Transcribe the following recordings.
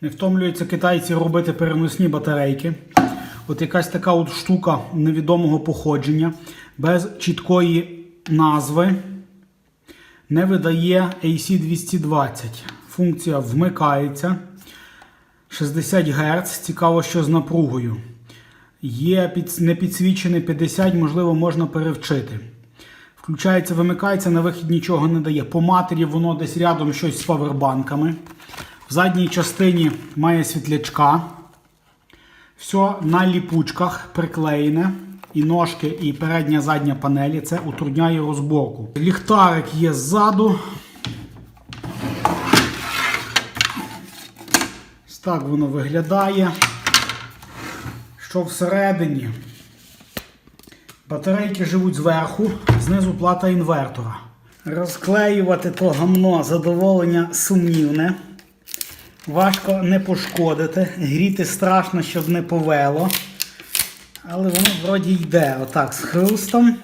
Не втомлюються китайці робити переносні батарейки. От якась така от штука невідомого походження, без чіткої назви, не видає AC220. Функція вмикається. 60 Гц. Цікаво, що з напругою. Є під, не підсвічений 50, можливо, можна перевчити. Включається, вимикається, на вихід нічого не дає. По матері воно десь рядом щось з павербанками. В задній частині має світлячка. Все на ліпучках приклеєне. І ножки, і передня задня панелі. Це утрудняє розборку. Ліхтарик є ззаду. Ось так воно виглядає. Що всередині? Батарейки живуть зверху, знизу плата інвертора. Розклеювати то гамно задоволення сумнівне. Важко не пошкодити. Гріти страшно, щоб не повело. Але воно вроді йде отак з хрустом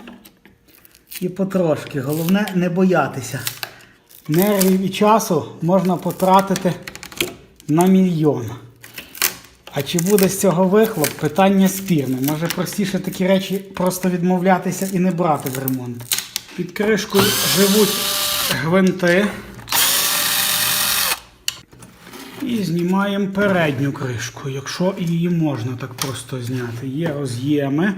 і потрошки. Головне не боятися. Нервів і часу можна потратити на мільйон. А чи буде з цього вихлоп? Питання спірне. Може простіше такі речі просто відмовлятися і не брати в ремонт. Під кришкою живуть гвинти. І знімаємо передню кришку, якщо її можна так просто зняти. Є роз'єми.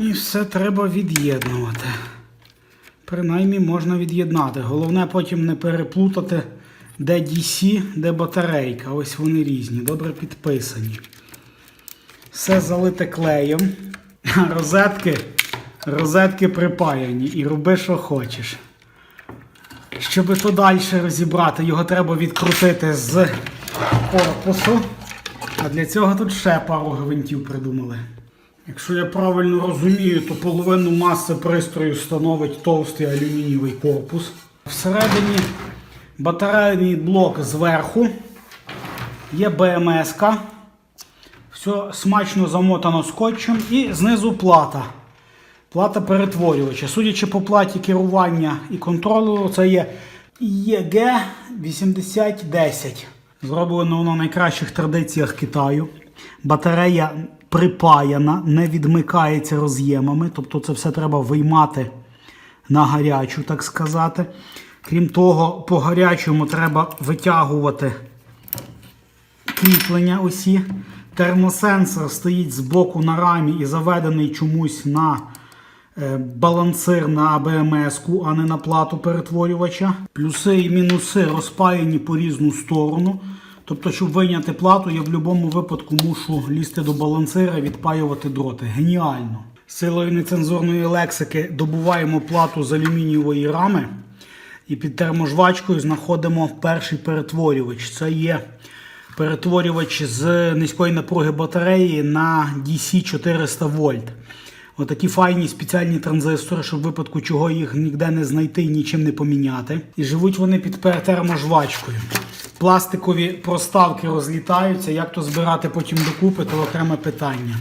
І все треба від'єднувати. Принаймні можна від'єднати. Головне потім не переплутати, де DC, де батарейка. Ось вони різні, добре підписані. Все залите клеєм. Розетки, розетки припаяні і роби, що хочеш. Щоб то далі розібрати, його треба відкрутити з корпусу. А для цього тут ще пару гвинтів придумали. Якщо я правильно розумію, то половину маси пристрою становить товстий алюмінієвий корпус. Всередині батарейний блок зверху, є БМС. Все смачно замотано скотчем і знизу плата. Плата перетворювача. Судячи по платі керування і контролю, це є EG8010. Зроблено воно в найкращих традиціях Китаю. Батарея припаяна, не відмикається роз'ємами, тобто це все треба виймати на гарячу, так сказати. Крім того, по гарячому треба витягувати кріплення усі. Термосенсор стоїть збоку на рамі і заведений чомусь на балансир на АБМС-ку, а не на плату перетворювача. Плюси і мінуси розпаяні по різну сторону. Тобто, щоб вийняти плату, я в будь-якому випадку мушу лізти до балансира і відпаювати дроти. Геніально! Силою нецензурної лексики добуваємо плату з алюмінієвої рами. І під терможвачкою знаходимо перший перетворювач. Це є перетворювач з низької напруги батареї на DC 400 вольт. Отакі файні спеціальні транзистори, щоб в випадку чого їх ніде не знайти і нічим не поміняти. І живуть вони під терможвачкою. Пластикові проставки розлітаються. Як то збирати потім докупи, то окреме питання.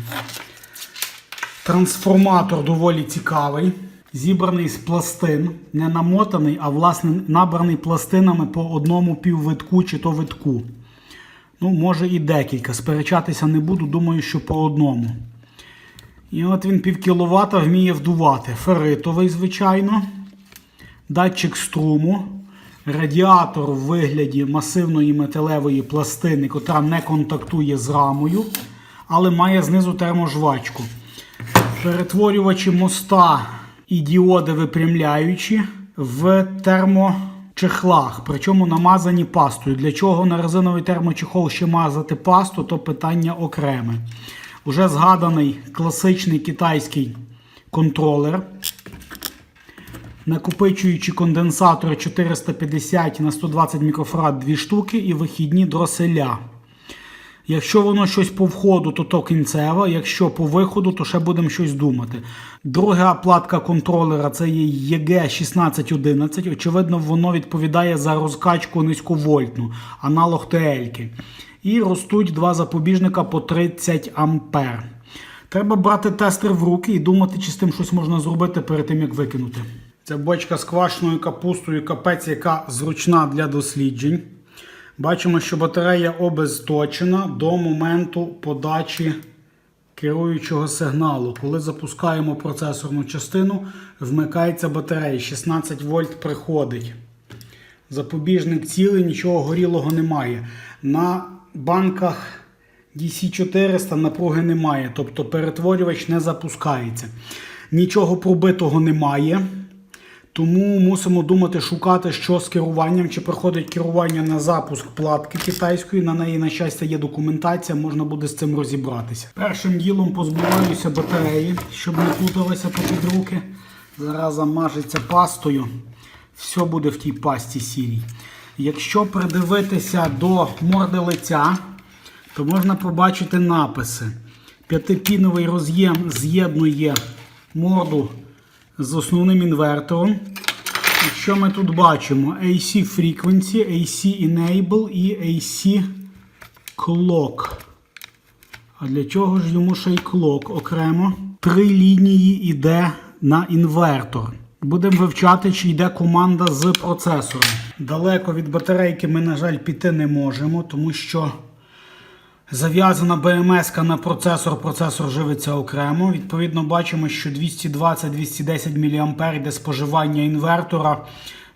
Трансформатор доволі цікавий. Зібраний з пластин, не намотаний, а власне набраний пластинами по одному піввитку чи то витку. Ну, може і декілька. Сперечатися не буду, думаю, що по одному. І от він пів кіловата вміє вдувати. Ферритовий, звичайно. Датчик струму. Радіатор в вигляді масивної металевої пластини, котра не контактує з рамою, але має знизу терможвачку. Перетворювачі моста і діоди випрямляючі в термочехлах, причому намазані пастою. Для чого на резиновий термочехол ще мазати пасту, то питання окреме. Уже згаданий класичний китайський контролер. Накопичуючи конденсатори 450 на 120 мікрофарад 2 штуки і вихідні дроселя. Якщо воно щось по входу, то то кінцево, якщо по виходу, то ще будемо щось думати. Друга платка контролера це є EG1611. Очевидно, воно відповідає за розкачку низьковольтну, аналог ТЛ-ки. І ростуть два запобіжника по 30 ампер. Треба брати тестер в руки і думати, чи з тим щось можна зробити перед тим, як викинути. Це бочка з квашеною капустою, капець, яка зручна для досліджень. Бачимо, що батарея обезточена до моменту подачі керуючого сигналу. Коли запускаємо процесорну частину, вмикається батарея. 16 вольт приходить. Запобіжник цілий, нічого горілого немає. На банках DC400 напруги немає, тобто перетворювач не запускається. Нічого пробитого немає. Тому мусимо думати, шукати, що з керуванням, чи проходить керування на запуск платки китайської. На неї, на щастя, є документація, можна буде з цим розібратися. Першим ділом позбуваюся батареї, щоб не плуталися попід руки. Зараз замажеться пастою. Все буде в тій пасті сірій. Якщо придивитися до морди лиця, то можна побачити написи. П'ятипіновий роз'єм з'єднує морду з основним інвертором. І що ми тут бачимо? AC Frequency, AC Enable і AC Clock. А для чого ж йому ще й clock окремо? Три лінії йде на інвертор. Будемо вивчати, чи йде команда з процесором. Далеко від батарейки ми, на жаль, піти не можемо, тому що Зав'язана БМС на процесор, процесор живиться окремо. Відповідно, бачимо, що 220-210 мА йде споживання інвертора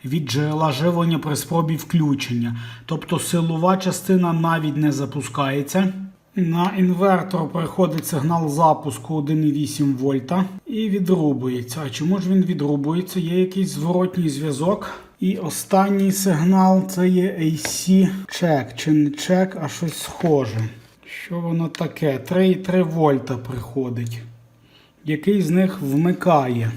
від джерела живлення при спробі включення. Тобто силова частина навіть не запускається. На інвертор приходить сигнал запуску 1,8 вольта і відрубується. А чому ж він відрубується? Є якийсь зворотній зв'язок. І останній сигнал це є AC check. Чи не check, а щось схоже. Що воно таке? 3,3 вольта приходить. Який з них вмикає?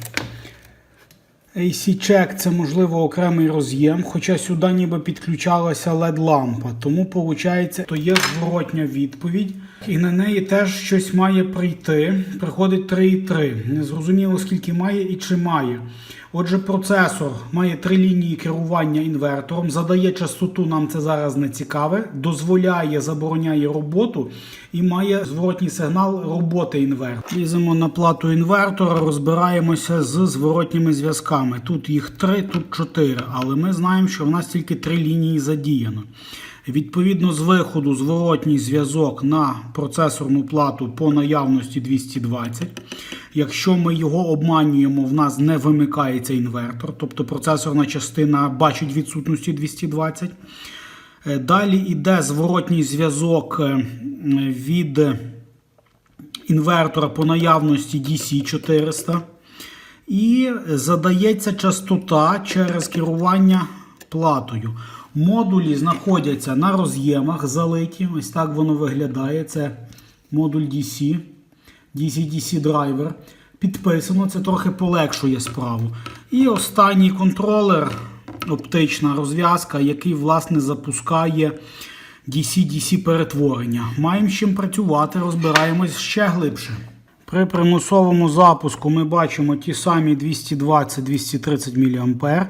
AC check це можливо окремий роз'єм, хоча сюди ніби підключалася LED-лампа. Тому, виходить, то є зворотня відповідь. І на неї теж щось має прийти. Приходить 3,3. Незрозуміло, скільки має і чи має. Отже, процесор має три лінії керування інвертором, задає частоту, нам це зараз не цікаве, дозволяє, забороняє роботу і має зворотній сигнал роботи інвертора. Ліземо на плату інвертора, розбираємося з зворотніми зв'язками. Тут їх три, тут чотири, але ми знаємо, що в нас тільки три лінії задіяно. Відповідно, з виходу зворотній зв'язок на процесорну плату по наявності 220. Якщо ми його обманюємо, в нас не вимикається інвертор, тобто процесорна частина бачить відсутності 220. Е, Далі йде зворотній зв'язок е, від інвертора по наявності DC400. І задається частота через керування платою. Модулі знаходяться на роз'ємах залиті. Ось так воно виглядає. Це модуль DC, DC-DC драйвер. Підписано, це трохи полегшує справу. І останній контролер, оптична розв'язка, який, власне, запускає DC-DC перетворення. Маємо з чим працювати, розбираємось ще глибше. При примусовому запуску ми бачимо ті самі 220-230 мА.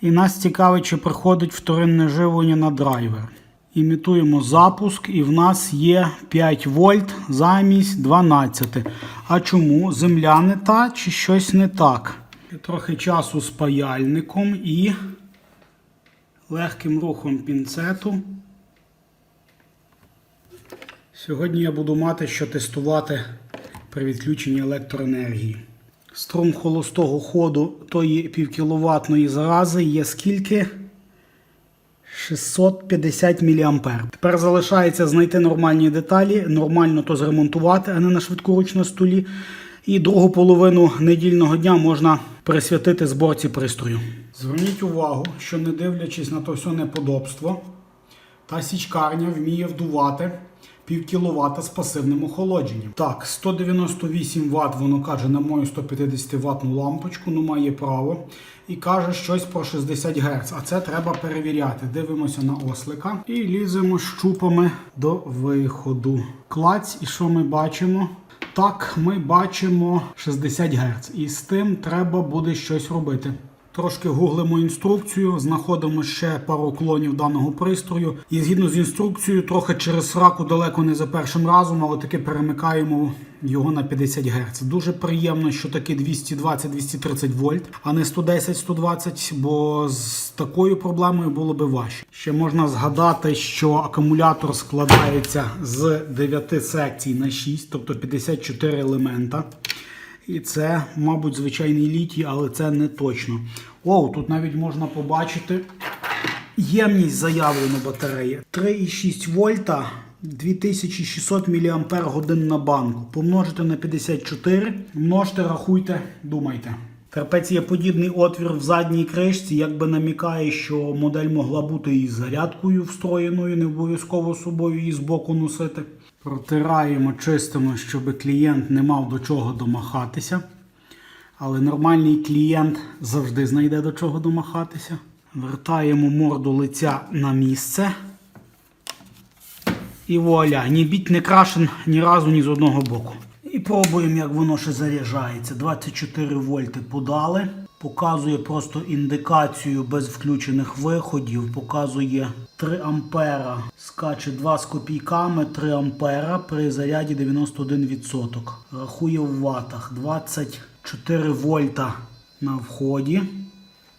І нас цікавить, чи приходить вторинне живлення на драйвер. Імітуємо запуск, і в нас є 5 вольт замість 12. А чому? Земля не та чи щось не так? Трохи часу з паяльником і легким рухом пінцету. Сьогодні я буду мати що тестувати при відключенні електроенергії. Струм холостого ходу тої півкіловатної зарази є скільки? 650 мА. Тепер залишається знайти нормальні деталі, нормально то зремонтувати, а не на швидкоруч на столі. І другу половину недільного дня можна присвятити зборці пристрою. Зверніть увагу, що не дивлячись на то все неподобство, та січкарня вміє вдувати пів кіловата з пасивним охолодженням. Так, 198 Вт, воно каже на мою 150 ватну лампочку, ну має право. І каже щось про 60 Гц. А це треба перевіряти. Дивимося на ослика і ліземо щупами до виходу. Клаць, і що ми бачимо? Так, ми бачимо 60 Гц. І з тим треба буде щось робити. Трошки гуглимо інструкцію, знаходимо ще пару клонів даного пристрою. І згідно з інструкцією, трохи через раку далеко не за першим разом, але таки перемикаємо його на 50 Гц. Дуже приємно, що таки 220-230 вольт, а не 110-120, бо з такою проблемою було би важче. Ще можна згадати, що акумулятор складається з 9 секцій на 6, тобто 54 елемента. І це, мабуть, звичайний літій, але це не точно. О, тут навіть можна побачити ємність заявлено батареї. 3,6 вольта, 2600 мАч на банку. Помножити на 54, множте, рахуйте, думайте. Трапецієподібний отвір в задній кришці якби намікає, що модель могла бути і з зарядкою встроєною, не обов'язково собою її збоку носити. Протираємо, чистимо, щоб клієнт не мав до чого домахатися. Але нормальний клієнт завжди знайде до чого домахатися. Вертаємо морду лиця на місце. І вуаля, ні біть не крашен ні разу, ні з одного боку. І пробуємо, як воно ще заряджається. 24 вольти подали. Показує просто індикацію без включених виходів. Показує 3 ампера. Скаче 2 з копійками 3 ампера при заряді 91%. Рахує в ватах 24 вольта на вході.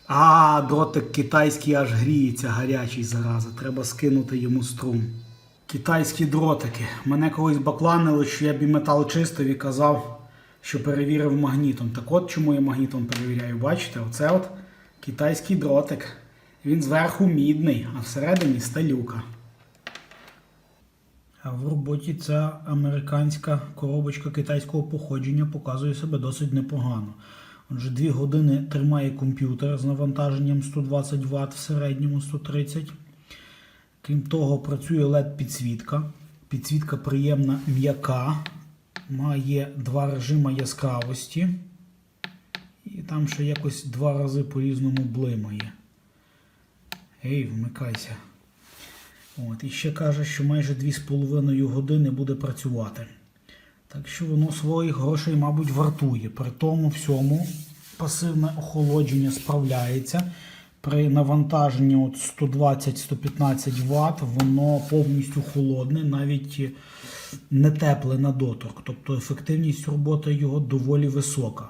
А, дротик китайський аж гріється, гарячий зараза. Треба скинути йому струм. Китайські дротики. Мене колись бакланили, що я біметал чистив і казав, що перевірив магнітом. Так от чому я магнітом перевіряю. Бачите, оце от китайський дротик. Він зверху мідний, а всередині сталюка. А в роботі ця американська коробочка китайського походження показує себе досить непогано. Отже, 2 години тримає комп'ютер з навантаженням 120 Вт в середньому 130. Крім того, працює LED-підсвітка. Підсвітка приємна м'яка. Має два режими яскравості. І там ще якось два рази по-різному блимає. Ей, вмикайся. От, і ще каже, що майже 2,5 години буде працювати. Так що воно своїх грошей, мабуть, вартує. При тому всьому пасивне охолодження справляється. При навантаженні от 120-115 Вт воно повністю холодне, навіть не тепле на доторк. Тобто ефективність роботи його доволі висока.